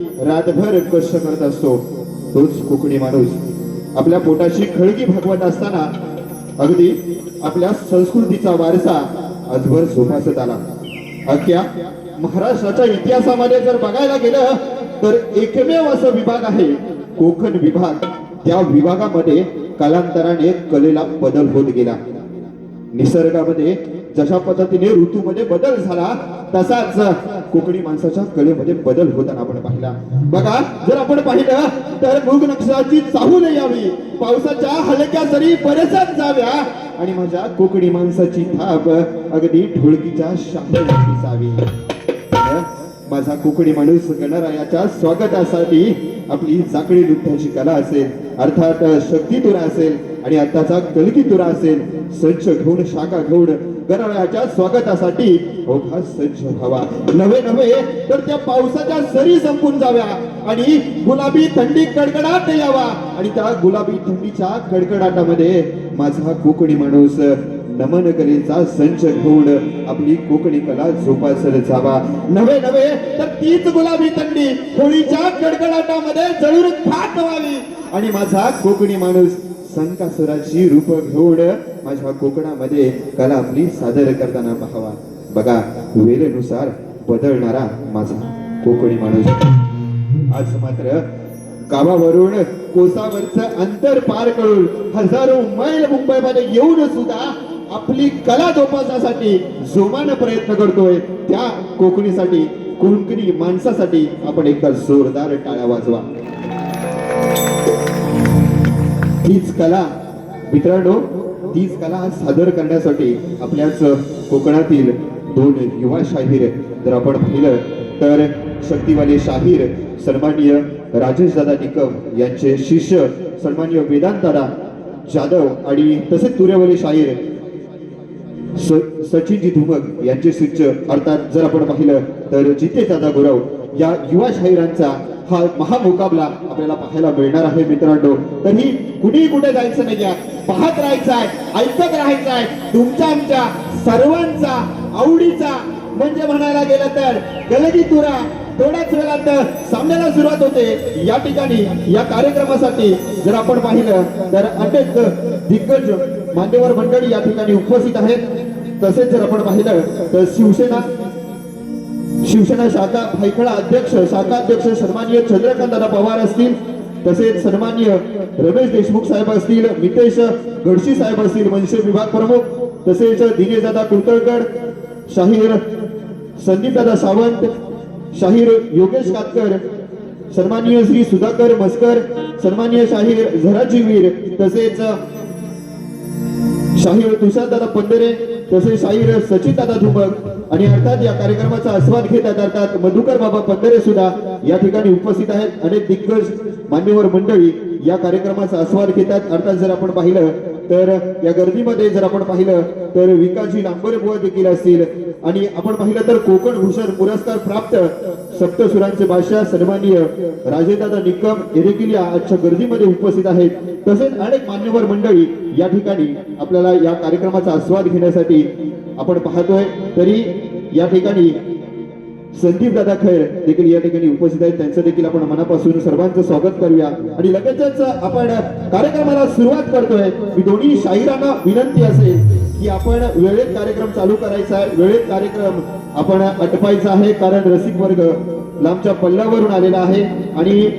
रातभर कष्ट करत असतो. तोच कोकणी माणूस. आपल्या पोटाची खळगी भागवत असताना अगदी आपल्या संस्कृतीचा वारसा आजवर जोपासत आला. अख्ख्या महाराष्ट्राच्या इतिहासामध्ये जर बघायला गेलं तर एकमेव असं विभाग आहे कोकण विभाग. त्या विभागामध्ये कालांतराने कलेला बदल होत गेला. निसर्गामध्ये जशा पद्धतीने ऋतूमध्ये बदल झाला तसाच कोकणी माणसाच्या कलेमध्ये बदल होताना आपण पाहिला. बघा जर आपण पाहिलं तर मृग नक्षाची चाहूल यावी. पावसाच्या हलक्या सरी बरसत जाव्या. आणि माझ्या कोकणी माणसाची थाप अगदी ढोळकीच्या शांती जावी. माझा कोकणी माणूस गणरायाच्या स्वागतासाठी आपली जाकडी नृत्याची कला असेल अर्थात शक्ती तुरा असेल आणि आताचा कलकी तुरा असेल सज्ज घेऊन शाखा घेऊन गरव्याच्या स्वागतासाठी ओघा सज्ज व्हावा. नव्हे नव्हे तर त्या पावसाच्या सरी संपून जाव्या आणि गुलाबी थंडी कडकडाट यावा. आणि त्या गुलाबी थंडीच्या कडकडाटामध्ये माझा कोकणी माणूस नमन कलेचा संच घेऊन आपली कोकणी कला जोपासत जावा. नव्हे नव्हे तर तीच गुलाबी थंडी होळीच्या कडकडाटामध्ये जळून खात व्हावी. आणि माझा कोकणी माणूस संकासुराची रूप घेऊन माझ्या कोकणामध्ये कला आपली सादर करताना पाहावा. बघा वेळेनुसार बदलणारा माझा कोकणी माणूस. आज मात्र गावावरून कोसावरचं अंतर पार करून हजारो मैल मुंबईमध्ये येऊन सुद्धा आपली कला जोपासण्यासाठी जोमानं प्रयत्न करतोय. त्या कोकणीसाठी कोकणी माणसासाठी आपण एकदा जोरदार टाळ्या वाजवा. तीच कला मित्रांनो तीच कला सादर करण्यासाठी आपल्याच कोकणातील दोन युवा शाहीर जर आपण पाहिलं तर शक्तिवाले शाहीर सन्माननीय राजेश दादा निकम यांचे शिष्य सन्माननीय वेदांत दादा जाधव आणि तसेच तुरेवाले शाहीर स- सचिनजी धुमक यांचे शिष्य अर्थात जर आपण पाहिलं तर जितेश दादा गुरव या युवा शाहिरांचा हा महामुकाबला आपल्याला पाहायला मिळणार आहे मित्रांनो. तरी कुठेही कुठे जायचं नाहीये पाहत राहायचं आहे ऐकत राहायचं आहे. तुमच्या आमच्या सर्वांचा आवडीचा म्हणजे म्हणायला गेलं तर गलगी तुरा थोड्याच वेळात सामन्याला सुरुवात होते. या ठिकाणी या कार्यक्रमासाठी जर आपण पाहिलं तर अनेक दिग्गज मान्यवर मंडळी या ठिकाणी उपस्थित आहेत. तसेच जर आपण पाहिलं तर शिवसेना शिवसेना शाखा भायखळा अध्यक्ष शाखा अध्यक्ष सन्माननीय चंद्रकांत दादा पवार असतील तसेच सन्माननीय रमेश देशमुख साहेब असतील मितेश गडशी साहेब असतील मनसे विभाग प्रमुख तसेच दिनेश दादा कुलकर्णकर शाहीर संदीप दादा सावंत शाहीर योगेश कातकर सन्माननीय श्री सुधाकर मस्कर सन्माननीय शाहीर झराजी वीर तसेच शाहीर तुषारदादा पंधरे तसेच शाहीर सचिन दादा धुमक आणि अर्थात या कार्यक्रमाचा आस्वाद घेतात अर्थात मधुकर बाबा पंधरे सुद्धा या ठिकाणी उपस्थित आहेत. अनेक दिग्गज मान्यवर मंडळी या कार्यक्रमाचा आस्वाद घेतात. अर्थात जर आपण पाहिलं तर या गर्दीमध्ये जर आपण पाहिलं तर विकासजी लांबरे बुवा देखील असतील. आणि आपण पाहिलं तर कोकण भूषण पुरस्कार प्राप्त सप्तसुरांचे बादशाह सन्माननीय राजेदादा निकम हे देखील या आजच्या गर्दीमध्ये उपस्थित आहेत. तसेच अनेक मान्यवर मंडळी या ठिकाणी आपल्याला या कार्यक्रमाचा आस्वाद घेण्यासाठी आपण पाहतोय. तरी या ठिकाणी संदीप दादा खैर देखील या ठिकाणी उपस्थित आहेत. त्यांचं देखील आपण मनापासून सर्वांचं स्वागत करूया. आणि लगेचच आपण कार्यक्रमाला सुरुवात करतोय. मी दोन्ही शाहिरांना विनंती असेल की आपण वेळेत कार्यक्रम चालू करायचा आहे. वेळेत कार्यक्रम आपण अटपायचा आहे कारण रसिक वर्ग लांबच्या पल्ल्यावरून आलेला आहे. आणि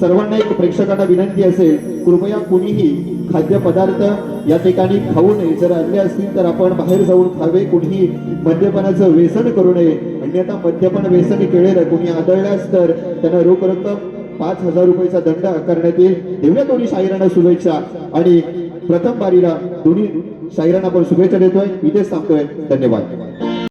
सर्वांना एक प्रेक्षकांना विनंती असेल कृपया कुणीही खाद्यपदार्थ या ठिकाणी खाऊ नये. जर आणले असतील तर आपण बाहेर जाऊन खावे. कुणीही मद्यपानाचं व्यसन करू नये. अन्यथा मद्यपान व्यसनी केलेलं कोणी आदळल्यास तर त्यांना रोख रक्कम पाच हजार रुपयाचा दंड आकारण्यात येईल. देऊया दोन्ही शाहिरांना शुभेच्छा. आणि प्रथम बारीला दोन्ही शाहिरांना आपण शुभेच्छा देतोय. इथेच थांबतोय. धन्यवाद.